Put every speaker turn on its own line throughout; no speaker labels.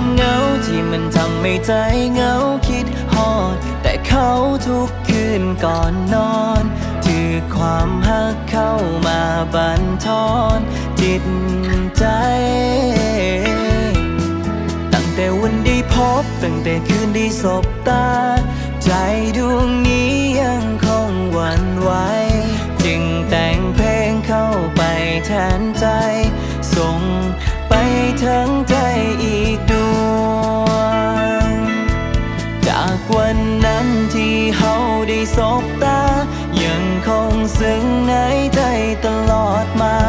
ความเหงาที่มันทำให้ใจเหงาคิดฮอด แต่เขาทุกคืนก่อนนอน ถือความหักเข้ามาบันทอนจิตใจ ตั้งแต่วันได้พบ ตั้งแต่คืนได้สบตา ใจดวงนี้ยังคงหวั่นไหวจึงแต่งเพลงเข้าไปแทนใจ ส่งไปทั้งใจ จากวันนั้นที่เฮาได้สบตา ยังคงซึ้งในใจตลอดมา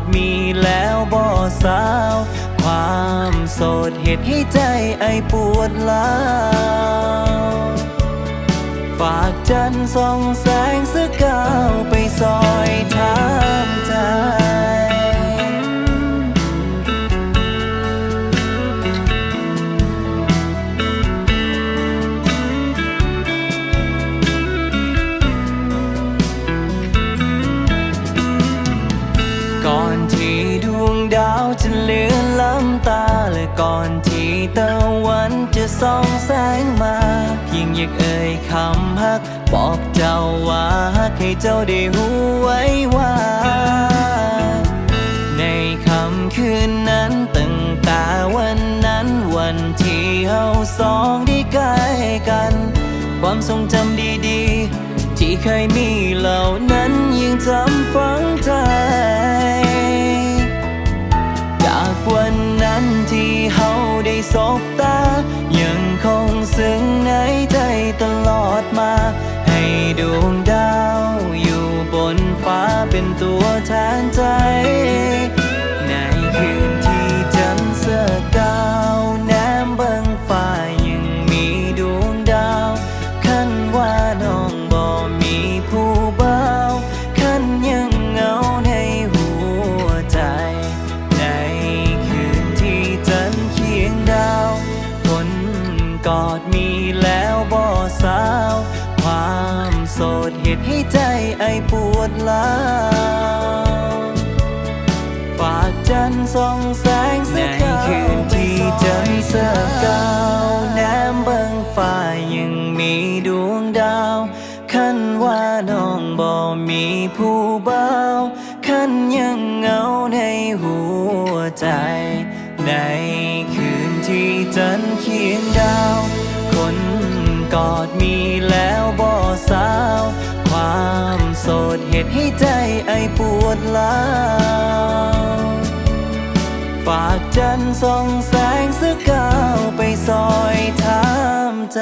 ดมีแล้วบ่สาว ความโสดเหตุให้ใจไอปวดล้าวฝากจันทร์ส่องแสงสกาวไปซอยทางใจ จะเลือนล้ำตาและก่อนที่ตะวันจะส่องแสงมาเพียงอยากเอ่ยคำฮัก บอกเจ้าว่าให้เจ้าได้หูไว้ว่า ในค่ำคืนนั้นตั้งแต่วันนั้นวันที่เฮาสองได้ใกล้กัน ความทรงจำดีๆ ที่เคยมีเหล่านั้นยังจำฝัง สบตา มีแล้วบ่สาว ความโสดเหตุให้ใจไอปวดร้าวฝากจันทร์ส่องแสงสกาวในคืนที่จันทร์สกาวแนมเบิงฟ้ายังมีดวงดาว คันว่าน้องบ่มีผู้เบาวคันยังเหงาในหัวใจ ในคืนที่จันทร์เคียงดาว กอดมีแล้วบ่สาว ความโสดเหตุให้ใจไอปวดล้าวฝากจันทร์ส่องแสงสกาวไปซอยถามใจ